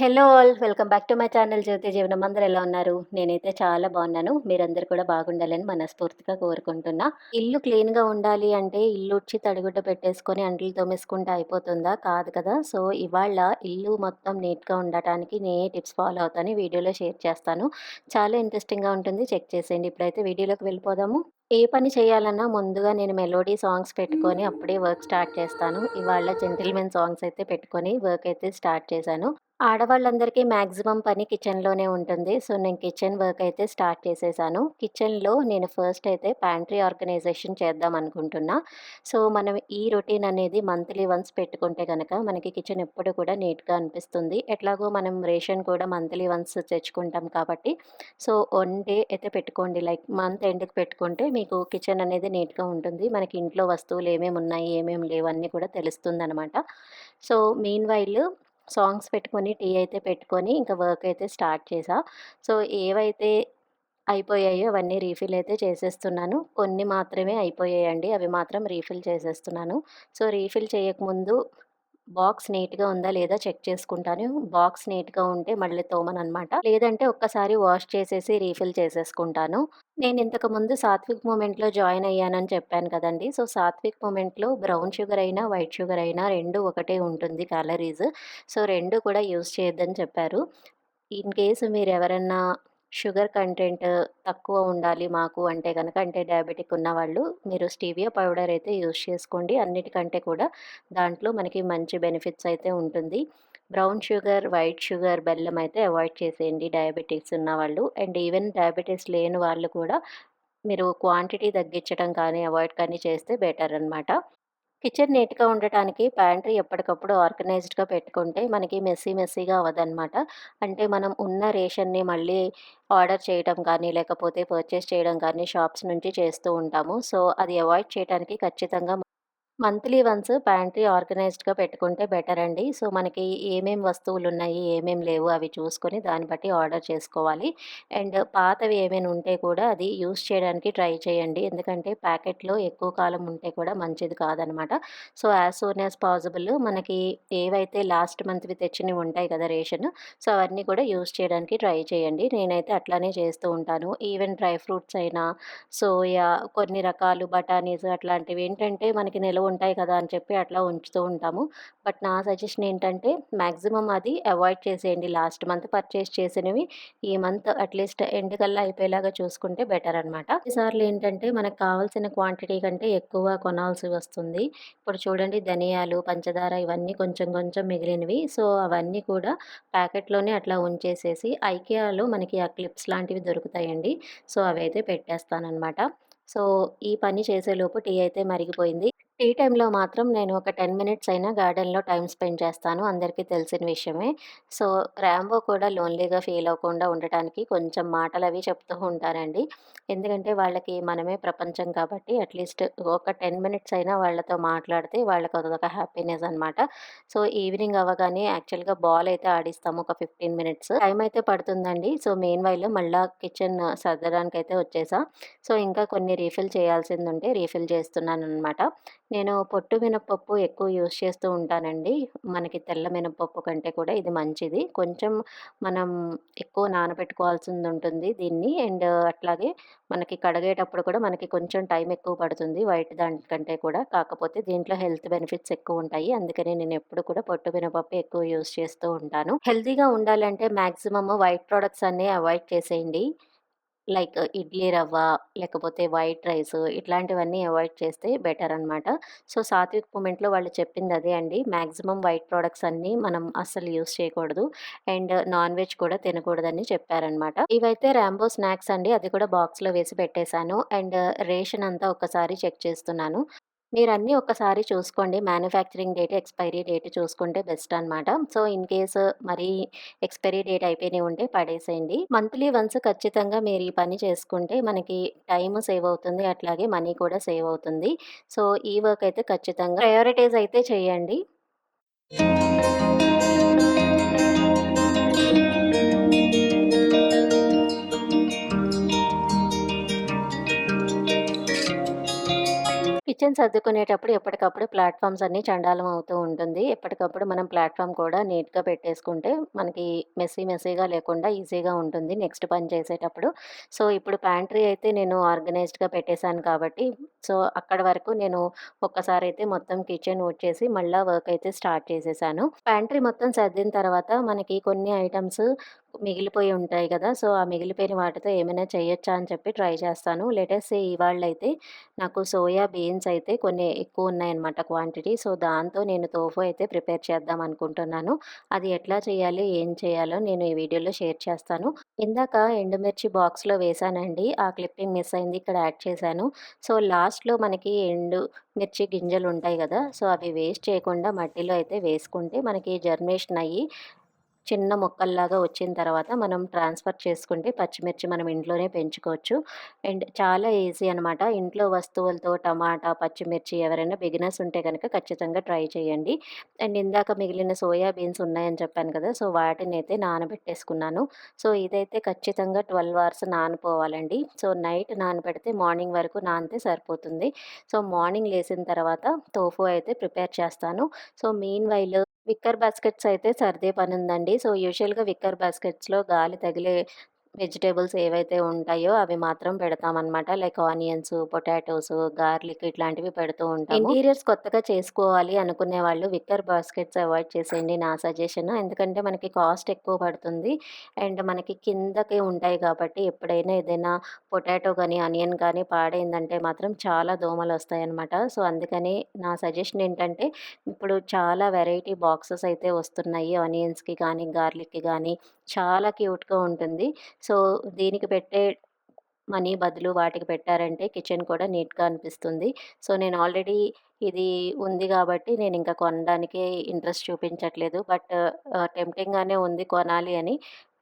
Hello all welcome back to my channel Jyothi Jeevanam. అందరూ ఎలా ఉన్నారు? నేనైతే చాలా బాగున్నాను. మీరందరూ కూడా బాగుండాలని మనస్ఫూర్తిగా కోరుకుంటున్నా. ఇల్లు క్లీన్గా ఉండాలి అంటే ఇల్లు ఉడ్చి తడిగుడ్డ పెట్టేసుకొని అంటలు తోమేసుకుంటే అయిపోతుందా? కాదు కదా. సో ఇవాళ ఇల్లు మొత్తం నీట్గా ఉండటానికి నేను టిప్స్ ఫాలో అవుతాను. వీడియోలో షేర్ చేస్తాను. చాలా ఇంట్రెస్టింగ్గా ఉంటుంది. చెక్ చేసేయండి. ఇప్పుడైతే వీడియోలోకి వెళ్ళిపోదాము. ఏ పని చేయాలన్నా ముందుగా నేను మెలోడీ సాంగ్స్ పెట్టుకొని అప్పుడే వర్క్ స్టార్ట్ చేస్తాను. ఇవాళ జెంటిల్మెన్ సాంగ్స్ అయితే పెట్టుకొని వర్క్ అయితే స్టార్ట్ చేశాను. ఆడవాళ్ళందరికీ మ్యాక్సిమం పని కిచెన్లోనే ఉంటుంది. సో నేను కిచెన్ వర్క్ అయితే స్టార్ట్ చేసేసాను. కిచెన్లో నేను ఫస్ట్ అయితే ప్యాంట్రీ ఆర్గనైజేషన్ చేద్దాం అనుకుంటున్నా. సో మనం ఈ రొటీన్ అనేది మంత్లీ వన్స్ పెట్టుకుంటే కనుక మనకి కిచెన్ ఎప్పుడు కూడా నీట్గా అనిపిస్తుంది. ఎట్లాగో మనం రేషన్ కూడా మంత్లీ వన్స్ తెచ్చుకుంటాం కాబట్టి. సో వన్ డే అయితే పెట్టుకోండి. లైక్ మంత్ ఎండ్కి పెట్టుకుంటే మీకు కిచెన్ అనేది నీట్గా ఉంటుంది. మనకి ఇంట్లో వస్తువులు ఏమేమి ఉన్నాయి ఏమేమి లేవు అన్నీ కూడా తెలుస్తుంది అనమాట సో మీన్ వైల్ సాంగ్స్ పెట్టుకొని టీ అయితే పెట్టుకొని ఇంకా వర్క్ అయితే స్టార్ట్ చేసా సో ఏవైతే అయిపోయాయో అవన్నీ రీఫిల్ అయితే చేసేస్తున్నాను. కొన్ని మాత్రమే అయిపోయాయండి. అవి మాత్రం రీఫిల్ చేసేస్తున్నాను. సో రీఫిల్ చేయకముందు బాక్స్ నీట్గా ఉందా లేదా చెక్ చేసుకుంటాను. బాక్స్ నీట్గా ఉంటే మళ్ళీ తోమనమాట లేదంటే ఒక్కసారి వాష్ చేసేసి రీఫిల్ చేసేసుకుంటాను. నేను ఇంతకు ముందు సాత్విక్ మూమెంట్లో జాయిన్ అయ్యానని చెప్పాను కదండి. సో సాత్విక్ మూమెంట్లో బ్రౌన్ షుగర్ అయినా వైట్ షుగర్ అయినా రెండు ఒకటే ఉంటుంది క్యాలరీస్. సో రెండు కూడా యూస్ చేయొద్దని చెప్పారు. ఇన్ కేసు మీరు ఎవరన్నా షుగర్ కంటెంట్ తక్కువ ఉండాలి మాకు అంటే కనుక అంటే డయాబెటిక్ ఉన్నవాళ్ళు మీరు స్టీవియా పౌడర్ అయితే యూస్ చేసుకోండి. అన్నిటికంటే కూడా దాంట్లో మనకి మంచి బెనిఫిట్స్ అయితే ఉంటుంది. బ్రౌన్ షుగర్ వైట్ షుగర్ బెల్లం అయితే అవాయిడ్ చేసేయండి డయాబెటిక్స్ ఉన్నవాళ్ళు అండ్ ఈవెన్ డయాబెటీస్ లేని వాళ్ళు కూడా మీరు క్వాంటిటీ తగ్గించడం కానీ అవాయిడ్ కానీ చేస్తే బెటర్ అనమాట కిచెన్ నీట్గా ఉండటానికి ప్యాంట్రీ ఎప్పటికప్పుడు ఆర్గనైజ్డ్గా పెట్టుకుంటే మనకి మెస్సీ మెస్సీగా అవ్వదన్నమాట. అంటే మనం ఉన్న రేషన్ని మళ్ళీ ఆర్డర్ చేయడం కానీ లేకపోతే పర్చేస్ చేయడం కానీ షాప్స్ నుంచి చేస్తూ ఉంటాము. సో అది అవాయిడ్ చేయడానికి ఖచ్చితంగా మంత్లీ వన్స్ ప్యాంట్రీ ఆర్గనైజ్డ్‌గా పెట్టుకుంటే బెటర్ అండి. సో, మనకి ఏమేమి వస్తువులు ఉన్నాయి ఏమేమి లేవు అవి చూసుకొని దాన్ని బట్టి ఆర్డర్ చేసుకోవాలి. అండ్ పాతవి ఏమైనా ఉంటే కూడా అది యూజ్ చేయడానికి ట్రై చేయండి. ఎందుకంటే ప్యాకెట్‌లో ఎక్కువ కాలం ఉంటే కూడా మంచిది కాదనమాట. So, as soon as possible మనకి ఏవైతే లాస్ట్ మంత్‌వి తెచ్చినవి ఉంటాయి కదా రేషన్. సో, అవన్నీ కూడా యూస్ చేయడానికి ట్రై చేయండి. నేనైతే అట్లానే చేస్తూ ఉంటాను. ఈవెన్ డ్రై ఫ్రూట్స్ అయినా, సోయా, కొన్ని రకాలు బఠానీస్ అట్లాంటివి ఏంటంటే మనకి నిలవ ఉంటాయి కదా అని చెప్పి అట్లా ఉంచుతూ ఉంటాము. బట్ నా సజెషన్ ఏంటంటే మ్యాక్సిమం అది అవాయిడ్ చేసేయండి. లాస్ట్ మంత్ పర్చేస్ చేసినవి ఈ మంత్ అట్లీస్ట్ ఎండ్ కల్లా అయిపోయేలాగా చూసుకుంటే బెటర్ అనమాట ఈసార్లు ఏంటంటే మనకు కావాల్సిన క్వాంటిటీ కంటే ఎక్కువ కొనాల్సి వస్తుంది. ఇప్పుడు చూడండి ధనియాలు పంచదార ఇవన్నీ కొంచెం కొంచెం మిగిలినవి. సో అవన్నీ కూడా ప్యాకెట్లోనే అట్లా ఉంచేసేసి ఐకియాలో మనకి ఆ క్లిప్స్ లాంటివి దొరుకుతాయండి. సో అవైతే పెట్టేస్తానమాట సో ఈ పని చేసేలోపు టీ అయితే మరిగిపోయింది. టీ టైంలో మాత్రం నేను ఒక టెన్ మినిట్స్ అయినా గార్డెన్లో టైం స్పెండ్ చేస్తాను. అందరికీ తెలిసిన విషయమే. సో ర్యాంబో కూడా లోన్లీగా ఫీల్ అవ్వకుండా ఉండటానికి కొంచెం మాటలు అవి చెప్తూ ఉంటారండి. ఎందుకంటే వాళ్ళకి మనమే ప్రపంచం కాబట్టి అట్లీస్ట్ ఒక టెన్ మినిట్స్ అయినా వాళ్ళతో మాట్లాడితే వాళ్ళకి అదొక హ్యాపీనెస్ అనమాట సో ఈవినింగ్ అవ్వగానే యాక్చువల్గా బాల్ అయితే ఆడిస్తాము ఒక ఫిఫ్టీన్ మినిట్స్. టైం అయితే పడుతుందండి. సో మెయిన్ వైల్ మళ్ళీ కిచెన్ సర్దడానికి అయితే వచ్చేసా. సో ఇంకా కొన్ని రీఫిల్ చేయాల్సింది ఉంటే రీఫిల్ చేస్తున్నాను అనమాట నేను పొట్టు మినపప్పు ఎక్కువ యూస్ చేస్తూ ఉంటానండి. మనకి తెల్ల మినపప్పు కంటే కూడా ఇది మంచిది. కొంచెం మనం ఎక్కువ నానబెట్టుకోవాల్సింది ఉంటుంది దీన్ని. అండ్ అట్లాగే మనకి కడిగేటప్పుడు కూడా మనకి కొంచెం టైం ఎక్కువ పడుతుంది వైట్ దానికంటే కూడా. కాకపోతే దీంట్లో హెల్త్ బెనిఫిట్స్ ఎక్కువ ఉంటాయి. అందుకని నేను ఎప్పుడు కూడా పొట్టు మినపప్పు ఎక్కువ యూస్ చేస్తూ ఉంటాను. హెల్తీగా ఉండాలంటే మ్యాక్సిమమ్ వైట్ ప్రోడక్ట్స్ అన్నీ అవాయిడ్ చేసేయండి. లైక్ ఇడ్లీ రవ్వ, లేకపోతే వైట్ రైస్ ఇట్లాంటివన్నీ అవాయిడ్ చేస్తే బెటర్ అనమాట. సో, సాత్విక్ మూమెంట్‌లో వాళ్ళు చెప్పింది అదే అండి. మాక్సిమం వైట్ ప్రొడక్ట్స్ అన్నీ మనం అస్సలు యూజ్ చేయకూడదు. అండ్ నాన్ వెజ్ కూడా తినకూడదని చెప్పారనమాట. ఇవైతే ర్యాంబో స్నాక్స్ అండి. అది కూడా బాక్స్‌లో వేసి పెట్టేశాను. అండ్ రేషన్ అంతా ఒకసారి చెక్ చేస్తున్నాను. మీరు అన్నీ ఒక్కసారి చూసుకోండి. మ్యానుఫ్యాక్చరింగ్ డేట్, ఎక్స్‌పైరీ డేట్ చూసుకుంటే బెస్ట్ అనమాట. సో, ఇన్ కేసు మరీ ఎక్స్‌పైరీ డేట్ అయిపోయినయి ఉంటే పడేసేయండి. మంత్లీ వన్స్ ఖచ్చితంగా మీరు ఈ పని చేసుకుంటే మనకి టైం సేవ్ అవుతుంది. అట్లాగే మనీ కూడా సేవ్ అవుతుంది. సో, ఈ వర్క్ అయితే ఖచ్చితంగా ప్రయారిటైజ్ అయితే చేయండి. కిచెన్ సర్దుకునేటప్పుడు ఎప్పటికప్పుడు ప్లాట్‌ఫార్మ్స్ అన్నీ చండాలం అవుతూ ఉంటుంది. ఎప్పటికప్పుడు మనం ప్లాట్ఫామ్ కూడా నీట్‌గా పెట్టేసుకుంటే మనకి మెస్సీ మెస్సీగా లేకుండా ఈజీగా ఉంటుంది నెక్స్ట్ పని చేసేటప్పుడు. సో, ఇప్పుడు ప్యాంట్రీ అయితే నేను ఆర్గనైజ్డ్‌గా పెట్టేసాను కాబట్టి సో, అక్కడ వరకు నేను ఒక్కసారి అయితే మొత్తం కిచెన్ వచ్చేసి మళ్ళీ వర్క్ అయితే స్టార్ట్ చేసేసాను. ప్యాంట్రీ మొత్తం సర్దిన తర్వాత మనకి కొన్ని ఐటమ్స్ మిగిలిపోయి ఉంటాయి కదా! సో, ఆ మిగిలిపోయిన వాటితో ఏమైనా చేయొచ్చా అని చెప్పి ట్రై చేస్తాను. లేట్స్ ఇవాళ అయితే నాకు సోయా బీన్స్ అయితే కొన్ని ఎక్కువ ఉన్నాయన్నమాట క్వాంటిటీ. సో, దాంతో నేను తోఫు అయితే ప్రిపేర్ చేద్దాం అనుకుంటున్నాను. అది ఎట్లా చేయాలి, ఏం చేయాలో నేను ఈ వీడియోలో షేర్ చేస్తాను. ఇందాక ఎండుమిర్చి బాక్స్‌లో వేశానండి. ఆ క్లిప్పింగ్ మిస్ అయింది. ఇక్కడ యాడ్ చేశాను. సో, లాస్ట్‌లో మనకి ఎండు మిర్చి గింజలు ఉంటాయి కదా! సో, అవి వేస్ట్ చేయకుండా మట్టిలో అయితే వేసుకుంటే మనకి జర్మినేషన్ అయ్యి చిన్న మొక్కల్లాగా వచ్చిన తర్వాత మనం ట్రాన్స్ఫర్ చేసుకుంటే పచ్చిమిర్చి మనం ఇంట్లోనే పెంచుకోవచ్చు. అండ్ చాలా ఈజీ అనమాట ఇంట్లో వస్తువులతో టమాటా పచ్చిమిర్చి ఎవరైనా బిగినర్స్ ఉంటే కనుక ఖచ్చితంగా ట్రై చేయండి. అండ్ ఇందాక మిగిలిన సోయా బీన్స్ ఉన్నాయని చెప్పాను కదా సో వాటిని అయితే నానబెట్టేసుకున్నాను. సో ఇదైతే ఖచ్చితంగా ట్వెల్వ్ అవర్స్ నానిపోవాలండి సో నైట్ నానబెడితే మార్నింగ్ వరకు నానితే సరిపోతుంది. సో మార్నింగ్ లేసిన తర్వాత తోఫు అయితే ప్రిపేర్ చేస్తాను. So meanwhile wicker baskets అయితే సర్దే పని ఉందండి సో, యూజువల్‌గా విక్కర్ బాస్కెట్స్‌లో గాలి తగిలే వెజిటేబుల్స్ ఏవైతే ఉంటాయో అవి మాత్రం పెడతామనమాట. లైక్ ఆనియన్స్, పొటాటోస్, గార్లిక్ ఇట్లాంటివి పెడుతూ ఉంటాం ఇంటీరియర్స్ కొత్తగా చేసుకోవాలి అనుకునే వాళ్ళు విక్కర్ బాస్కెట్స్ అవాయిడ్ చేసేయండి నా సజెషన్. ఎందుకంటే మనకి కాస్ట్ ఎక్కువ పడుతుంది. అండ్ మనకి కిందకి ఉంటాయి కాబట్టి ఎప్పుడైనా ఏదైనా పొటాటో కానీ, ఆనియన్ కానీ పాడైందంటే మాత్రం చాలా దోమలు వస్తాయి అనమాట సో, అందుకని నా సజెషన్ ఏంటంటే ఇప్పుడు చాలా వెరైటీ బాక్సెస్ అయితే వస్తున్నాయి. ఆనియన్స్‌కి కానీ, గార్లిక్‌కి కానీ చాలా క్యూట్‌గా ఉంటుంది. సో, దీనికి పెట్టే మనీ బదులు వాటికి పెట్టారంటే కిచెన్ కూడా నీట్‌గా అనిపిస్తుంది. సో, నేను ఆల్రెడీ ఇది ఉంది కాబట్టి నేను ఇంకా కొనడానికి ఇంట్రెస్ట్ చూపించట్లేదు. బట్ టెంప్టింగ్‌గానే ఉంది కొనాలి అని.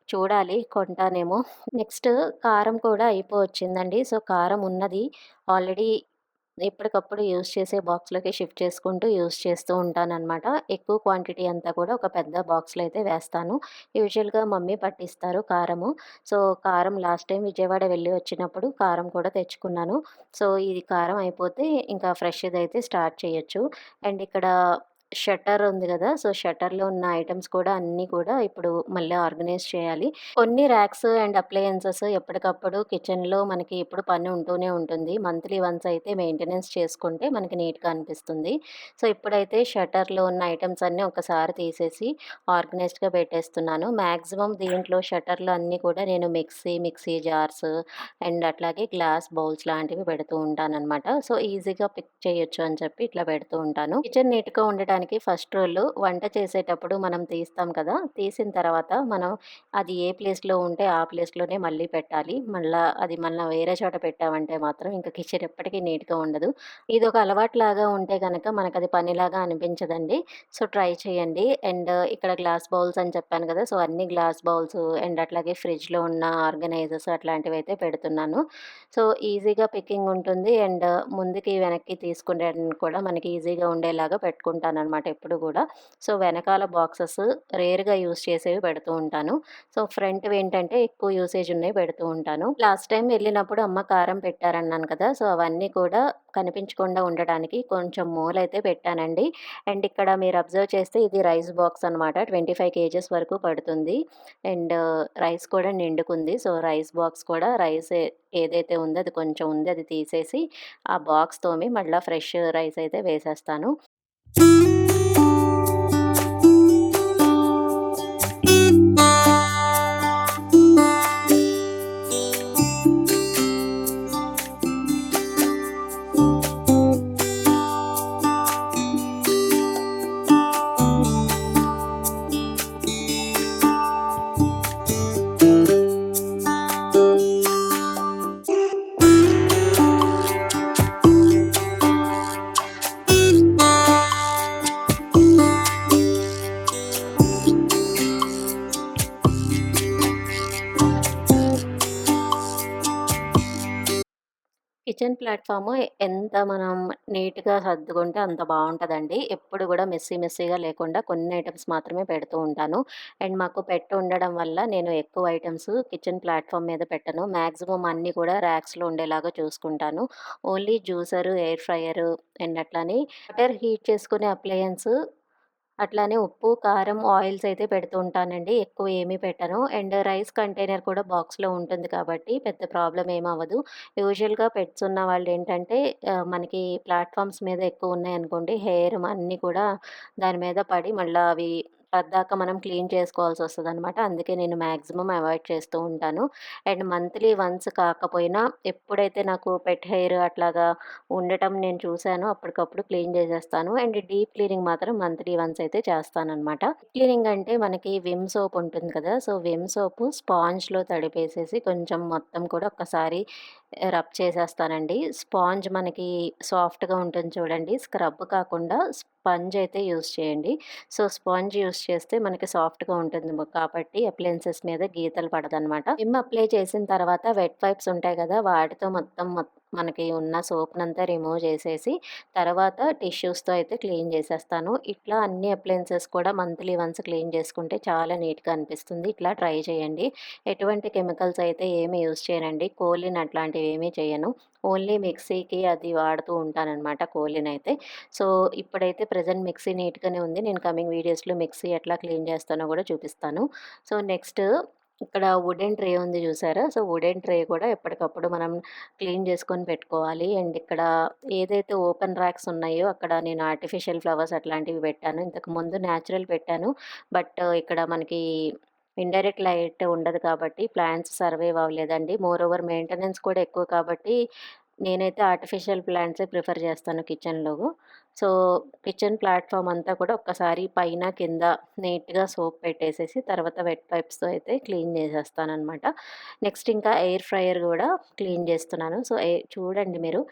చూడాలి కొంటానేమో. నెక్స్ట్ కారం కూడా అయిపోవచ్చిందండి. సో, కారం ఉన్నది ఆల్రెడీ ఎప్పటికప్పుడు యూజ్ చేసే బాక్స్‌లోకి షిఫ్ట్ చేసుకుంటూ యూజ్ చేస్తూ ఉంటానన్నమాట ఎక్కువ క్వాంటిటీ అంతా కూడా ఒక పెద్ద బాక్స్‌లో అయితే వేస్తాను. యూజువల్‌గా మమ్మీ పట్టిస్తారు కారము. సో, కారం లాస్ట్ టైం విజయవాడ వెళ్ళి వచ్చినప్పుడు కారం కూడా తెచ్చుకున్నాను. సో, ఇది కారం అయిపోతే ఇంకా ఫ్రెష్‌దైతే స్టార్ట్ చేయొచ్చు. అండ్ ఇక్కడ షట్టర్ ఉంది కదా సో, షట్టర్‌లో ఉన్న ఐటమ్స్ కూడా అన్నీ కూడా ఇప్పుడు మళ్ళీ ఆర్గనైజ్ చేయాలి. కొన్ని ర్యాక్స్ అండ్ అప్లయన్సెస్ ఎప్పటికప్పుడు కిచెన్‌లో మనకి ఎప్పుడు పని ఉంటూనే ఉంటుంది. మంత్లీ వన్స్ అయితే మెయింటెనెన్స్ చేసుకుంటే మనకి నీట్‌గా అనిపిస్తుంది. సో, ఇప్పుడైతే షట్టర్‌లో ఉన్న ఐటమ్స్ అన్నీ ఒకసారి తీసేసి ఆర్గనైజ్డ్‌గా పెట్టేస్తున్నాను. మ్యాక్సిమం దీంట్లో షట్టర్లు అన్నీ కూడా నేను మిక్సీ, మిక్సీ జార్స్ అండ్ అట్లాగే గ్లాస్ బౌల్స్ లాంటివి పెడుతూ ఉంటాననమాట. సో, ఈజీగా పిక్ చేయొచ్చు అని చెప్పి ఇట్లా పెడుతూ ఉంటాను. కిచెన్ నీట్‌గా ఉండటానికి చేయడానికి ఫస్ట్ రోజు వంట చేసేటప్పుడు మనం తీస్తాం కదా! తీసిన తర్వాత మనం అది ఏ ప్లేస్లో ఉంటే ఆ ప్లేస్లోనే మళ్ళీ పెట్టాలి. మళ్ళీ అది మళ్ళీ వేరే చోట పెట్టామంటే మాత్రం ఇంకా కిచెన్ ఎప్పటికీ నీట్గా ఉండదు. ఇది ఒక అలవాట్లాగా ఉంటే కనుక మనకు అది పనిలాగా అనిపించదండి. సో ట్రై చేయండి. అండ్ ఇక్కడ గ్లాస్ బౌల్స్ అని చెప్పాను కదా! సో అన్ని గ్లాస్ బౌల్స్ అండ్ అట్లాగే ఫ్రిడ్జ్లో ఉన్న ఆర్గనైజర్స్ అట్లాంటివి అయితే పెడుతున్నాను. సో ఈజీగా పికింగ్ ఉంటుంది. అండ్ ముందుకి వెనక్కి తీసుకునే కూడా మనకి ఈజీగా ఉండేలాగా పెట్టుకుంటాను అనమాట ఎప్పుడు కూడా. సో వెనకాల బాక్సెస్ రేర్గా యూస్ చేసేవి పెడుతూ ఉంటాను. సో ఫ్రంట్ ఏంటంటే ఎక్కువ యూసేజ్ ఉన్నాయి పెడుతూ ఉంటాను. లాస్ట్ టైం వెళ్ళినప్పుడు అమ్మ కారం పెట్టారన్నాను కదా! సో అవన్నీ కూడా కనిపించకుండా ఉండడానికి కొంచెం మూలైతే పెట్టానండి. అండ్ ఇక్కడ మీరు అబ్జర్వ్ చేస్తే ఇది రైస్ బాక్స్ అనమాట ట్వంటీ ఫైవ్ కేజెస్ వరకు పడుతుంది. అండ్ రైస్ కూడా నిండుకుంది. సో రైస్ బాక్స్ కూడా రైస్ ఏదైతే ఉందో అది కొంచెం ఉంది అది తీసేసి ఆ బాక్స్ తోమి మళ్ళీ ఫ్రెష్ రైస్ అయితే వేసేస్తాను. ప్లాట్ఫామ్ ఎంత మనం నీట్‌గా సర్దుకుంటే అంత బాగుంటుందండి ఎప్పుడు కూడా మెస్సీ మెస్సీగా లేకుండా కొన్ని ఐటమ్స్ మాత్రమే పెడుతూ ఉంటాను. అండ్ మాకు పెట్ ఉండడం వల్ల నేను ఎక్కువ ఐటమ్స్ కిచెన్ ప్లాట్ఫామ్ మీద పెట్టను. మ్యాక్సిమం అన్నీ కూడా ర్యాక్స్‌లో ఉండేలాగా చూసుకుంటాను. Only juicer, air fryer and అట్లానే వాటర్ హీట్ చేసుకునే అప్లయన్స్ అట్లానే ఉప్పు, కారం, ఆయిల్స్ అయితే పెడుతూ ఉంటానండి. ఎక్కువ ఏమీ పెట్టను. అండ్ రైస్ కంటైనర్ కూడా బాక్స్‌లో ఉంటుంది కాబట్టి పెద్ద ప్రాబ్లం ఏమవ్వదు అవ్వదు. యూజువల్‌గా పెట్స్ ఉన్న వాళ్ళు ఏంటంటే మనకి ప్లాట్ఫామ్స్ మీద ఎక్కువ ఉన్నాయనుకోండి హెయిర్ అన్నీ కూడా దాని మీద పడి మళ్ళీ అవి పద్దాక మనం క్లీన్ చేసుకోవాల్సి వస్తుందనమాట అందుకే నేను మ్యాక్సిమం అవాయిడ్ చేస్తూ ఉంటాను. అండ్ మంత్లీ వన్స్ కాకపోయినా ఎప్పుడైతే నాకు పెట్ హెయిర్ అట్లాగా ఉండటం నేను చూసానో అప్పటికప్పుడు క్లీన్ చేసేస్తాను. అండ్ డీప్ క్లీనింగ్ మాత్రం మంత్లీ వన్స్ అయితే చేస్తాననమాట. క్లీనింగ్ అంటే మనకి విమ్ సోప్ ఉంటుంది కదా! సో, విమ్ సోపు స్పాంజ్‌లో తడిపేసేసి కొంచెం మొత్తం కూడా ఒక్కసారి రబ్ చేసేస్తానండి. స్పాంజ్ మనకి సాఫ్ట్‌గా ఉంటుంది చూడండి. స్క్రబ్ కాకుండా స్పంజ్ అయితే యూజ్ చేయండి. సో, స్పాంజ్ యూజ్ చేస్తే మనకి సాఫ్ట్‌గా ఉంటుంది కాబట్టి అప్లయెన్సెస్ మీద గీతలు పడదనమాట. విమ్ అప్లై చేసిన తర్వాత వెట్ వైప్స్ ఉంటాయి కదా! వాటితో మొత్తం మనకి ఉన్న సోప్‌నంతా రిమూవ్ చేసేసి తర్వాత టిష్యూస్‌తో అయితే క్లీన్ చేసేస్తాను. ఇట్లా అన్ని అప్లయన్సెస్ కూడా మంత్లీ వన్స్ క్లీన్ చేసుకుంటే చాలా నీట్‌గా అనిపిస్తుంది. ఇట్లా ట్రై చేయండి. ఎటువంటి కెమికల్స్ అయితే ఏమి యూజ్ చేయనండి. కోలిన్ అట్లాంటివి ఏమీ చేయను. ఓన్లీ మిక్సీకి అది వాడుతూ ఉంటాననమాట కోలిన్ అయితే. సో, ఇప్పుడైతే ప్రజెంట్ మిక్సీ నీట్‌గానే ఉంది. నేను కమింగ్ వీడియోస్‌లో మిక్సీ ఎట్లా క్లీన్ చేస్తానో కూడా చూపిస్తాను. సో, నెక్స్ట్ ఇక్కడ వుడెన్ ట్రే ఉంది చూసారా? సో, వుడెన్ ట్రే కూడా ఎప్పటికప్పుడు మనం క్లీన్ చేసుకొని పెట్టుకోవాలి. అండ్ ఇక్కడ ఏదైతే ఓపెన్ ర్యాక్స్ ఉన్నాయో అక్కడ నేను ఆర్టిఫిషియల్ ఫ్లవర్స్ అట్లాంటివి పెట్టాను. ఇంతకు ముందు న్యాచురల్ పెట్టాను. బట్ ఇక్కడ మనకి ఇండైరెక్ట్ లైట్ ఉండదు కాబట్టి ప్లాంట్స్ సర్వైవ్ అవ్వలేదండి. మోర్ ఓవర్ మెయింటెనెన్స్ కూడా ఎక్కువ కాబట్టి నేనైతే ఆర్టిఫిషియల్ ప్లాంట్సే ప్రిఫర్ చేస్తాను కిచెన్‌లో. సో, కిచెన్ ప్లాట్ఫామ్ అంతా కూడా ఒక్కసారి పైన, కింద నీట్‌గా సోప్ పెట్టేసేసి తర్వాత వెట్ పైప్స్తో అయితే క్లీన్ చేసేస్తాననమాట. నెక్స్ట్ ఇంకా ఎయిర్ ఫ్రయర్ కూడా క్లీన్ చేస్తున్నాను. సో, చూడండి మీరు.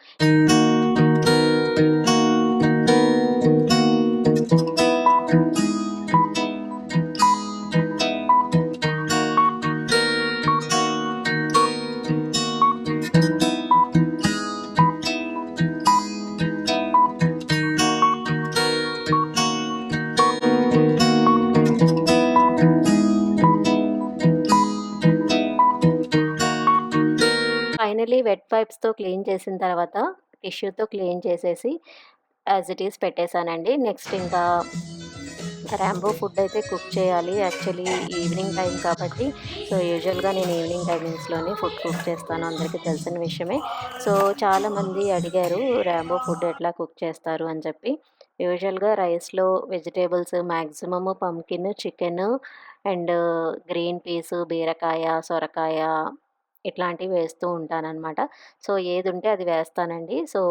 వైప్స్‌తో క్లీన్ చేసిన తర్వాత టిష్యూతో క్లీన్ చేసేసి యాజ్ ఇట్ ఈస్ పెట్టేసానండి. నెక్స్ట్ ఇంకా ర్యాంబో ఫుడ్ అయితే కుక్ చేయాలి. యాక్చువల్లీ ఈవినింగ్ టైం కాబట్టి సో, యూజువల్‌గా నేను ఈవినింగ్ టైమింగ్స్‌లోనే ఫుడ్ కుక్ చేస్తాను. అందరికీ తెలిసిన విషయమే. సో, చాలామంది అడిగారు ర్యాంబో ఫుడ్ ఎట్లా కుక్ చేస్తారు అని చెప్పి. యూజువల్‌గా రైస్‌లో vegetables maximum pumpkin, chicken and green peas బీరకాయ, సొరకాయ ఇట్లాంటివి వేస్తూ ఉంటాననమాట. సో, ఏదుంటే అది వేస్తానండి. సో,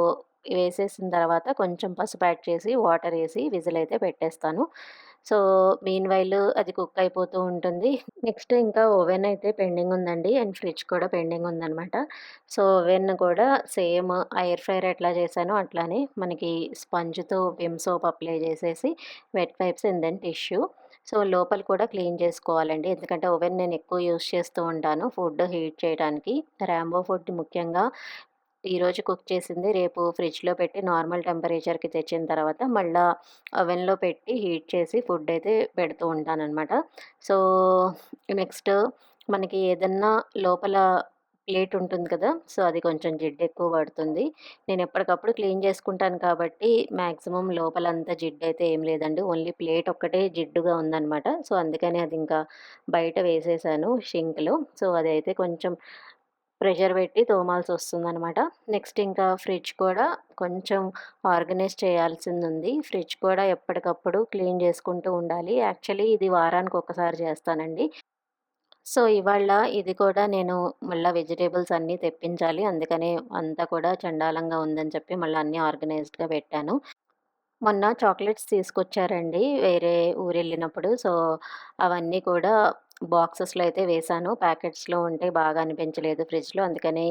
వేసేసిన తర్వాత కొంచెం పసుపు యాడ్ చేసి, వాటర్ వేసి విజిల్ అయితే పెట్టేస్తాను. సో, మీన్‌వైల్ అది కుక్ అయిపోతూ ఉంటుంది. నెక్స్ట్ ఇంకా ఓవెన్ అయితే పెండింగ్ ఉందండి. అండ్ ఫ్రిడ్జ్ కూడా పెండింగ్ ఉందనమాట. సో, ఓవెన్ కూడా సేమ్ ఎయిర్ ఫ్రైర్ ఎట్లా చేశానో అట్లానే మనకి స్పంజ్‌తో విమ్ సోప్ అప్లై చేసేసి wet wipes and then tissue. So, లోపల కూడా క్లీన్ చేసుకోవాలండి. ఎందుకంటే ఓవెన్ నేను ఎక్కువ యూజ్ చేస్తూ ఉంటాను ఫుడ్ హీట్ చేయడానికి. ర్యాంబో ఫుడ్ ముఖ్యంగా ఈరోజు కుక్ చేసింది రేపు ఫ్రిడ్జ్‌లో పెట్టి నార్మల్ టెంపరేచర్‌కి తెచ్చిన తర్వాత మళ్ళా ఓవెన్‌లో పెట్టి హీట్ చేసి ఫుడ్ అయితే పెడుతూ ఉంటాననమాట. సో, నెక్స్ట్ మనకి ఏదన్నా లోపల ప్లేట్ ఉంటుంది కదా! సో, అది కొంచెం జిడ్డు ఎక్కువ పడుతుంది. నేను ఎప్పటికప్పుడు క్లీన్ చేసుకుంటాను కాబట్టి మ్యాక్సిమం లోపలంతా జిడ్డయితే ఏం లేదండి. ఓన్లీ ప్లేట్ ఒక్కటే జిడ్డుగా ఉందనమాట. సో, అందుకని అది ఇంకా బయట వేసేసాను షింక్‌లో. సో, అదైతే కొంచెం ప్రెషర్ పెట్టి తోమాల్సి వస్తుందనమాట నెక్స్ట్ ఇంకా ఫ్రిడ్జ్ కూడా కొంచెం ఆర్గనైజ్ చేయాల్సింది ఉంది ఫ్రిడ్జ్ కూడా ఎప్పటికప్పుడు క్లీన్ చేసుకుంటూ ఉండాలి. యాక్చువల్లీ ఇది వారానికి ఒకసారి చేస్తానండి. సో, ఇవాళ ఇది కూడా నేను మళ్ళీ వెజిటేబుల్స్ అన్నీ తెప్పించాలి. అందుకనే అంతా కూడా చండాలంగా ఉందని చెప్పి మళ్ళీ అన్నీ ఆర్గనైజ్డ్‌గా పెట్టాను. మొన్న చాక్లెట్స్ తీసుకొచ్చారండి వేరే ఊరు వెళ్ళినప్పుడు సో, అవన్నీ కూడా బాక్సెస్‌లో అయితే వేశాను. ప్యాకెట్స్‌లో ఉంటే బాగా అనిపించలేదు ఫ్రిడ్జ్‌లో. అందుకని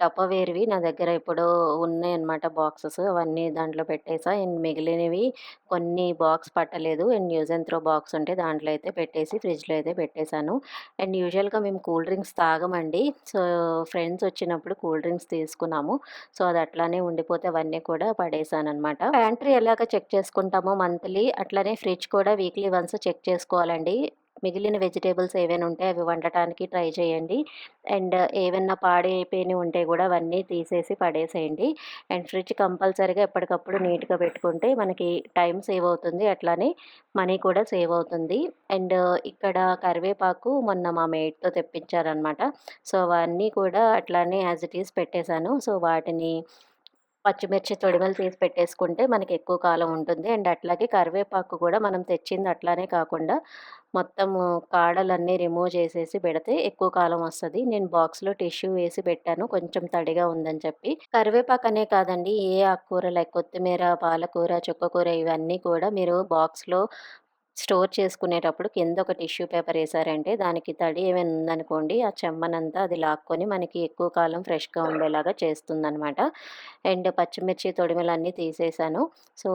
టపర్‌వేర్‌వి నా దగ్గర ఎప్పుడో ఉన్నాయన్నమాట బాక్సెస్. అవన్నీ దాంట్లో పెట్టేసా. అండ్ మిగిలినవి కొన్ని బాక్స్ పట్టలేదు. And use and throw box ఉంటే దాంట్లో అయితే పెట్టేసి ఫ్రిడ్జ్‌లో అయితే పెట్టేశాను. అండ్ యూజువల్‌గా మేము కూల్ డ్రింక్స్ తాగమండి. సో, ఫ్రెండ్స్ వచ్చినప్పుడు కూల్ డ్రింక్స్ తీసుకున్నాము. సో, అది అట్లానే ఉండిపోతే అవన్నీ కూడా పడేశాననమాట. ప్యాంట్రీ ఎలాగ చెక్ చేసుకుంటామో మంత్లీ అట్లానే ఫ్రిడ్జ్ కూడా వీక్లీ వన్స్ చెక్ చేసుకోవాలండి. మిగిలిన వెజిటేబుల్స్ ఏవైనా ఉంటే అవి వండటానికి ట్రై చేయండి. అండ్ ఏమైనా పాడైపోయినవి ఉంటే కూడా అవన్నీ తీసేసి పడేసేయండి. అండ్ ఫ్రిడ్జ్ కంపల్సరీగా ఎప్పటికప్పుడు నీట్‌గా పెట్టుకుంటే మనకి టైం సేవ్ అవుతుంది. అట్లానే మనీ కూడా సేవ్ అవుతుంది. అండ్ ఇక్కడ కరివేపాకు మొన్న మా మేడ్‌తో తెప్పించారనమాట. సో, అవన్నీ కూడా అట్లానే యాజ్ ఇట్ ఈస్ పెట్టేశాను. సో, వాటిని పచ్చిమిర్చి తొడిమలు తీసి పెట్టేసుకుంటే మనకి ఎక్కువ కాలం ఉంటుంది. అండ్ అట్లాగే కరివేపాకు కూడా మనం తెచ్చింది అట్లానే కాకుండా మొత్తము కాడలన్నీ రిమూవ్ చేసేసి పెడితే ఎక్కువ కాలం వస్తుంది నేను బాక్స్‌లో టిష్యూ వేసి పెట్టాను. కొంచెం తడిగా ఉందని చెప్పి. కరివేపాకనే కాదండి ఏ ఆకుకూర లైక్ కొత్తిమీర, పాలకూర, చుక్కకూర ఇవన్నీ కూడా మీరు బాక్స్‌లో స్టోర్ చేసుకునేటప్పుడు కింద ఒక టిష్యూ పేపర్ వేసారంటే దానికి తడి ఏమైనా ఉందనుకోండి ఆ చెమ్మనంతా అది లాక్కొని మనకి ఎక్కువ కాలం ఫ్రెష్‌గా ఉండేలాగా చేస్తుందనమాట. అండ్ పచ్చిమిర్చి తొడిమలన్నీ తీసేసాను. సో,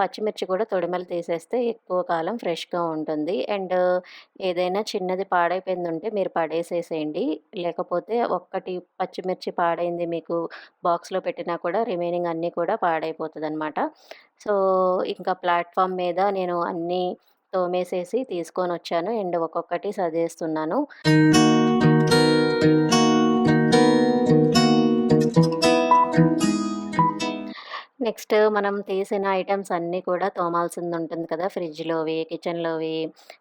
పచ్చిమిర్చి కూడా తొడిమలు తీసేస్తే ఎక్కువ కాలం ఫ్రెష్‌గా ఉంటుంది. అండ్ ఏదైనా చిన్నది పాడైపోయింది ఉంటే మీరు పడేసేసేయండి. లేకపోతే ఒక్కటి పచ్చిమిర్చి పాడైంది మీకు బాక్స్‌లో పెట్టినా కూడా రిమైనింగ్ అన్నీ కూడా పాడైపోతుంది అనమాట సో, ఇంకా ప్లాట్ఫామ్ మీద నేను అన్నీ తోమేసేసి తీసుకొని వచ్చాను అండ్ ఒక్కొక్కటి సర్దేస్తున్నాను. నెక్స్ట్ మనం తీసిన ఐటమ్స్ అన్నీ కూడా తోమాల్సింది ఉంటుంది కదా! ఫ్రిడ్జ్‌లోవి, కిచెన్‌లోవి,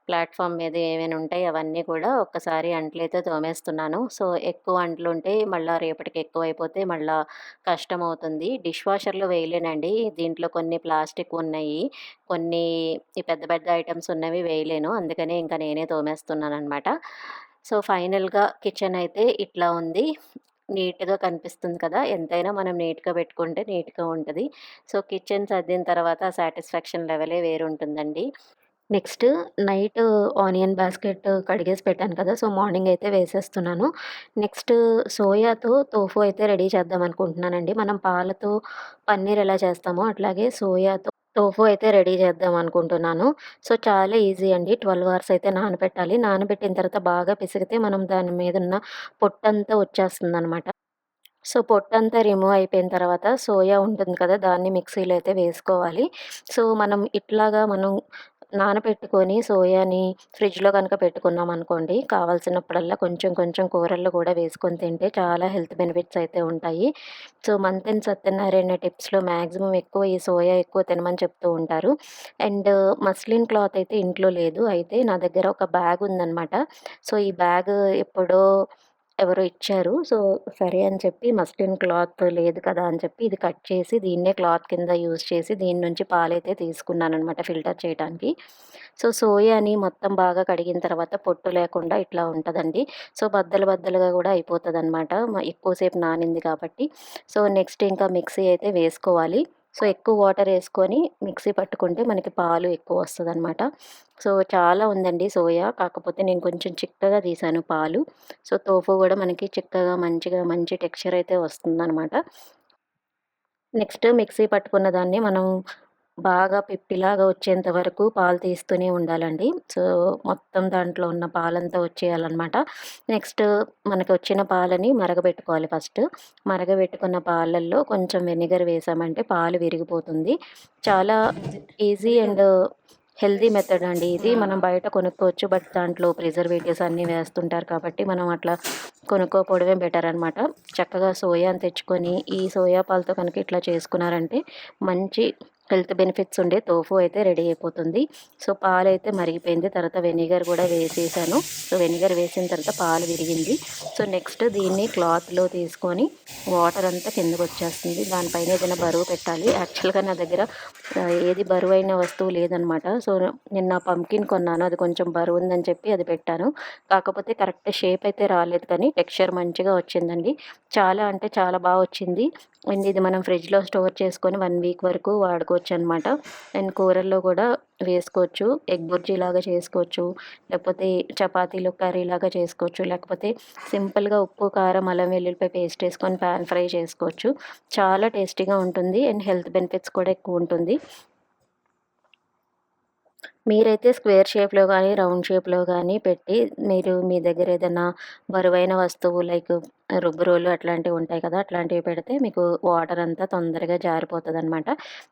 ప్లాట్ఫామ్ మీద ఏమైనా ఉంటాయి అవన్నీ కూడా ఒక్కసారి అంట్లయితే తోమేస్తున్నాను. సో, ఎక్కువ అంట్లుంటే మళ్ళీ రేపటికి ఎక్కువైపోతే మళ్ళా కష్టమవుతుంది. డిష్ వాషర్‌లో వేయలేనండి. దీంట్లో కొన్ని ప్లాస్టిక్ ఉన్నాయి. కొన్ని ఈ పెద్ద పెద్ద ఐటమ్స్ ఉన్నవి వేయలేను. అందుకనే ఇంకా నేనే తోమేస్తున్నాను అనమాట సో, ఫైనల్‌గా కిచెన్ అయితే ఇట్లా ఉంది. నీట్‌గా కనిపిస్తుంది కదా! ఎంతైనా మనం నీట్‌గా పెట్టుకుంటే నీట్‌గా ఉంటుంది సో, కిచెన్ సర్దిన తర్వాత సాటిస్ఫాక్షన్ లెవెలే వేరుంటుందండి. నెక్స్ట్ నైట్ ఆనియన్ బాస్కెట్ కడిగేసి పెట్టాను కదా! సో, మార్నింగ్ అయితే వేసేస్తున్నాను. నెక్స్ట్ సోయాతో తోఫు అయితే రెడీ చేద్దాం అనుకుంటున్నానండి. మనం పాలతో పన్నీర్ ఎలా చేస్తామో అట్లాగే సోయాతో టోఫు అయితే రెడీ చేద్దాం అనుకుంటున్నాను. సో, చాలా ఈజీ అండి. 12 అవర్స్ అయితే నానబెట్టాలి. నానబెట్టిన తర్వాత బాగా పిసిగితే మనం దాని మీద ఉన్న పొట్టంతా వచ్చేస్తుందనమాట. సో, పొట్టంతా రిమూవ్ అయిపోయిన తర్వాత సోయా ఉంటుంది కదా! దాన్ని మిక్సీలో అయితే వేసుకోవాలి. సో, మనం ఇట్లాగా మనం నానబెట్టుకొని సోయాని ఫ్రిడ్జ్‌లో కనుక పెట్టుకున్నాం అనుకోండి కావాల్సినప్పుడల్లా కొంచెం కొంచెం కూరల్లో కూడా వేసుకొని తింటే చాలా హెల్త్ బెనిఫిట్స్ అయితే ఉంటాయి. సో, మంతెన సత్యనారాయణ టిప్స్‌లో మ్యాక్సిమం ఎక్కువ ఈ సోయా ఎక్కువ తినమని చెప్తూ ఉంటారు. అండ్ మస్లిన్ క్లాత్ అయితే ఇంట్లో లేదు. అయితే నా దగ్గర ఒక బ్యాగ్ ఉందన్నమాట సో, ఈ బ్యాగ్ ఎప్పుడో ఎవరో ఇచ్చారు. సో, సరే అని చెప్పి మస్లిన్ క్లాత్ లేదు కదా అని చెప్పి ఇది కట్ చేసి దీన్నే క్లాత్ కింద యూజ్ చేసి దీని నుంచి పాలైతే తీసుకున్నాననమాట ఫిల్టర్ చేయటానికి. సో, సోయాని మొత్తం బాగా కడిగిన తర్వాత పొట్టు లేకుండా ఇట్లా ఉంటుందండి సో, బద్దలు బద్దలుగా కూడా అయిపోతుంది అనమాట ఎక్కువసేపు నానింది కాబట్టి. సో, నెక్స్ట్ ఇంకా మిక్సీ అయితే వేసుకోవాలి. సో, ఎక్కువ వాటర్ వేసుకొని మిక్సీ పట్టుకుంటే మనకి పాలు ఎక్కువ వస్తుంది అనమాట సో, చాలా ఉందండి సోయా. కాకపోతే నేను కొంచెం చిక్కగా తీసాను పాలు. సో, తోఫు కూడా మనకి చిక్కగా మంచిగా మంచి టెక్స్చర్ అయితే వస్తుందనమాట. నెక్స్ట్ మిక్సీ పట్టుకున్న దాన్ని మనం బాగా పిప్పిలాగా వచ్చేంత వరకు పాలు తీస్తూనే ఉండాలండి. సో, మొత్తం దాంట్లో ఉన్న పాలంతా వచ్చేయాలన్నమాట నెక్స్ట్ మనకు వచ్చిన పాలని మరగబెట్టుకోవాలి ఫస్ట్. మరగబెట్టుకున్న పాలల్లో కొంచెం వెనిగర్ వేసామంటే పాలు విరిగిపోతుంది. చాలా ఈజీ అండ్ హెల్దీ మెథడ్ అండి ఇది. మనం బయట కొనుక్కోవచ్చు. బట్ దాంట్లో ప్రిజర్వేటివ్స్ అన్నీ వేస్తుంటారు కాబట్టి మనం అట్లా కొనుక్కోకపోవడమే బెటర్ అనమాట. చక్కగా సోయాని తెచ్చుకొని ఈ సోయా పాలతో కనుక ఇట్లా చేసుకున్నారంటే మంచి హెల్త్ బెనిఫిట్స్ ఉండే తోఫు అయితే రెడీ అయిపోతుంది. సో, పాలు అయితే మరిగిపోయింది. తర్వాత వెనిగర్ కూడా వేసేసాను. సో, వెనిగర్ వేసిన తర్వాత పాలు విరిగింది. సో, నెక్స్ట్ దీన్ని క్లాత్‌లో తీసుకొని వాటర్ అంతా కిందకొచ్చేస్తుంది. దానిపైన ఏదైనా బరువు పెట్టాలి. యాక్చువల్‌గా నా దగ్గర ఏది ఏది బరువైన వస్తువు లేదనమాట. సో, నిన్న పంకిన్ కొన్నాను. అది కొంచెం బరువు ఉందని చెప్పి అది పెట్టాను. కాకపోతే కరెక్ట్ షేప్ అయితే రాలేదు కానీ టెక్స్చర్ మంచిగా వచ్చిందండి. చాలా అంటే చాలా బాగా వచ్చింది. అండ్ ఇది మనం ఫ్రిడ్జ్‌లో స్టోర్ చేసుకొని వన్ వీక్ వరకు వాడుకో పెట్టుకోవచ్చనమాట. అండ్ కూరల్లో కూడా వేసుకోవచ్చు. ఎగ్ బుర్జీలాగా చేసుకోవచ్చు. లేకపోతే చపాతీలో కర్రీలాగా చేసుకోవచ్చు. లేకపోతే సింపుల్‌గా ఉప్పు, కారం, అల్లం వెల్లుల్లిపాయ పేస్ట్ వేసుకొని ప్యాన్ ఫ్రై చేసుకోవచ్చు. చాలా టేస్టీగా ఉంటుంది. అండ్ హెల్త్ బెనిఫిట్స్ కూడా ఎక్కువ ఉంటుంది మీరైతే స్క్వేర్ షేప్‌లో కానీ రౌండ్ షేప్‌లో కానీ పెట్టి మీరు మీ దగ్గర ఏదైనా బరువైన వస్తువు లైక్ రుబ్బురోలు అట్లాంటివి ఉంటాయి కదా! అట్లాంటివి పెడితే మీకు వాటర్ అంతా తొందరగా జారిపోతదనమాట.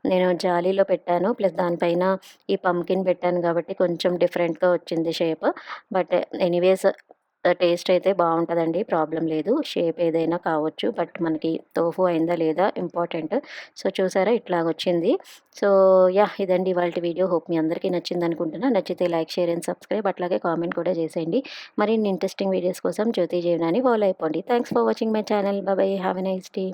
నేను జాలీలో పెట్టాను. ప్లస్ దానిపైన ఈ పంకిన్ పెట్టాను కాబట్టి కొంచెం డిఫరెంట్‌గా వచ్చింది షేప్. బట్ ఎనీవేస్ టేస్ట్ అయితే బాగుంటుందండి ప్రాబ్లం లేదు. షేప్ ఏదైనా కావచ్చు. బట్ మనకి టోఫు అయిందా లేదా ఇంపార్టెంట్. సో, చూసారా ఇట్లాగొచ్చింది. సో, యా ఇదండి ఇవాల్టి వీడియో. హోప్ మీ అందరికీ నచ్చిందనుకుంటున్నా. నచ్చితే లైక్, షేర్ అండ్ సబ్స్క్రైబ్ అట్లాగే కామెంట్ కూడా చేసేయండి. మరిన్ని ఇంట్రెస్టింగ్ వీడియోస్ కోసం జ్యోతి జీవనాన్ని ఫాలో అయిపోండి. Thanks for watching my channel. Bye have a nice day.